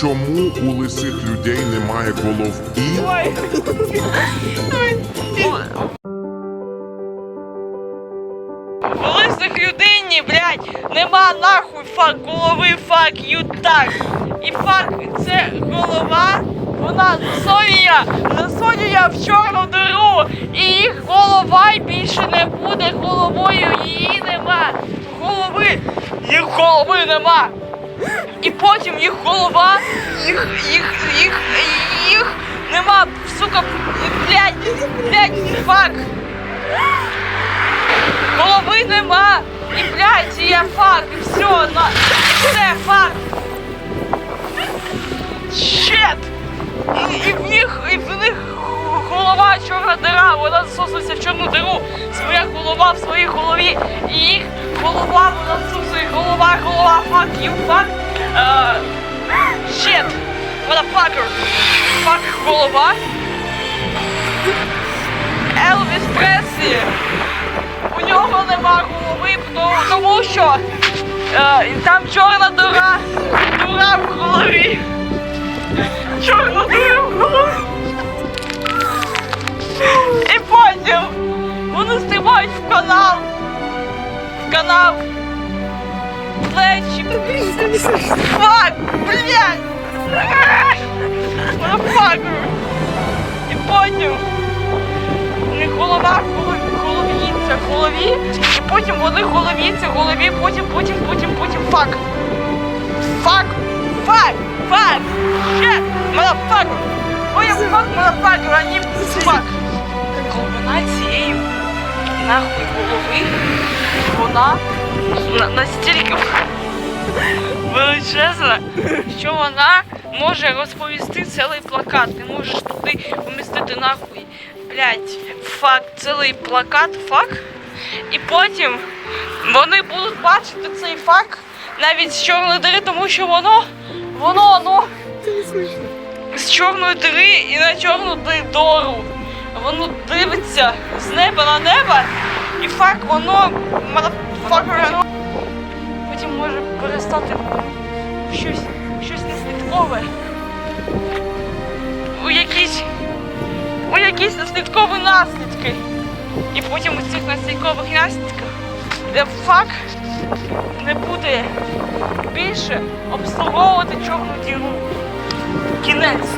чому у лисих людей немає голов і? Ой. У лисих людині, блядь, нема нахуй фак голови, фак ю так. І фак це голова, вона засолює, засолює в чорну диру. І їх голова більше не буде головою, її нема. Голови, їх голови нема. І потім їх голова, їх, їх, їх, їх нема, сука, блядь, блядь, фак. Голови нема. І блядь, і я фак, і все, на все, фак. Щет! І, і в них, і в них голова чорна дира, вона засосується в чорну диру. Своя голова в своїй голові. І їх голова, вона засосує голова, голова, фак, you fuck. Uh, shit! Motherfucker! Фак голова. Елвіс Преслі. У нього нема голови, тому, що е, там чорна дура, дура в голові. Чорна дура в голові. І потім вони стрибають в канал. В канал. Плечі. Фак, блядь. Motherfucker. І потім них голова голові, головіться в голові, і потім вони головіться в голові, потім, потім, потім, потім фак. Фак, фак, фак, ще, motherfucker. Нахуй голови, вона настільки величезна, що вона може розповісти цілий плакат. Ти можеш туди помістити нахуй, блядь, факт, цілий плакат, фак. І потім вони будуть бачити цей факт навіть з чорної дири, тому що воно, воно, ну, з чорної дири і на чорну дору. Воно дивиться з неба на небо, і фак, воно, воно потім може перестати щось, щось наслідкове. У якісь, у якісь наслідкові наслідки. І потім у цих наслідкових наслідках, де фак не буде більше обслуговувати чорну діру. Кінець.